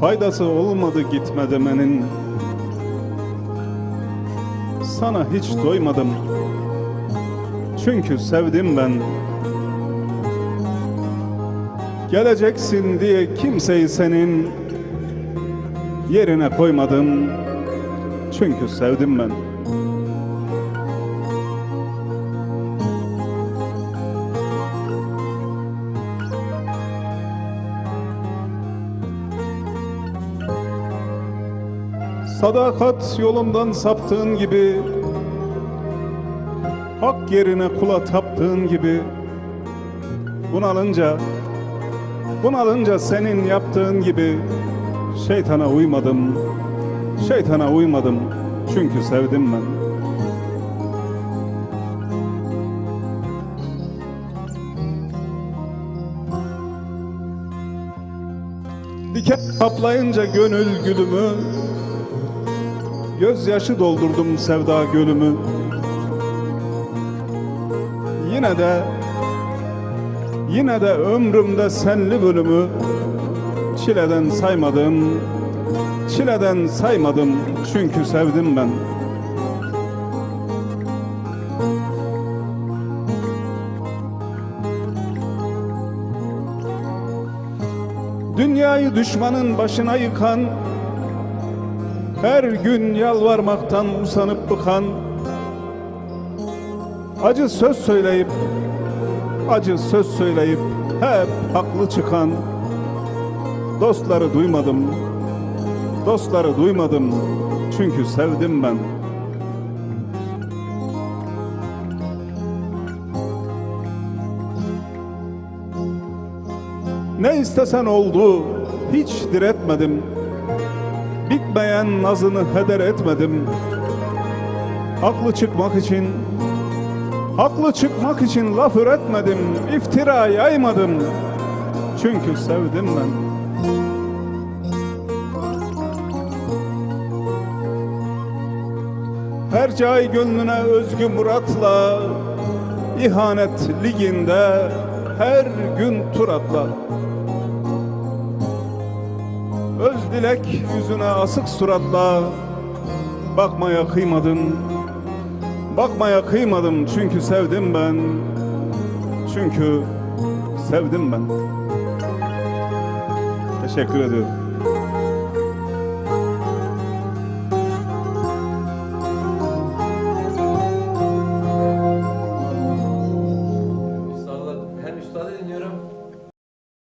Faydası olmadı gitme demenin Sana hiç doymadım. Çünkü sevdim ben. Geleceksin diye kimseyi senin Yerine koymadım. Çünkü sevdim ben Sadakat yolundan saptığın gibi Hak yerine kula taptığın gibi Bunalınca Bunalınca senin yaptığın gibi Şeytana uymadım Şeytana uymadım Çünkü sevdim ben. Diken kaplayınca gönül gülümü Gözyaşı doldurdum sevda gölümü Yine de Yine de ömrümde senli bölümü. Çileden saymadım Çileden saymadım çünkü sevdim ben. Dünyayı düşmanın başına yıkan her gün yalvarmaktan usanıp bıkan Acı söz söyleyip Acı söz söyleyip hep haklı çıkan Dostları duymadım Dostları duymadım Çünkü sevdim ben. Ne istesen oldu Hiç diretmedim Bitmeyen nazını heder etmedim. Haklı çıkmak için Haklı çıkmak için laf üretmedim iftira yaymadım. Çünkü sevdim ben. Her cay gönlüne özgü muratla ihanet liginde her gün tur atla Öz dilek yüzüne asık suratla Bakmaya kıymadım Bakmaya kıymadım çünkü sevdim ben. Çünkü sevdim ben. Teşekkür ediyorum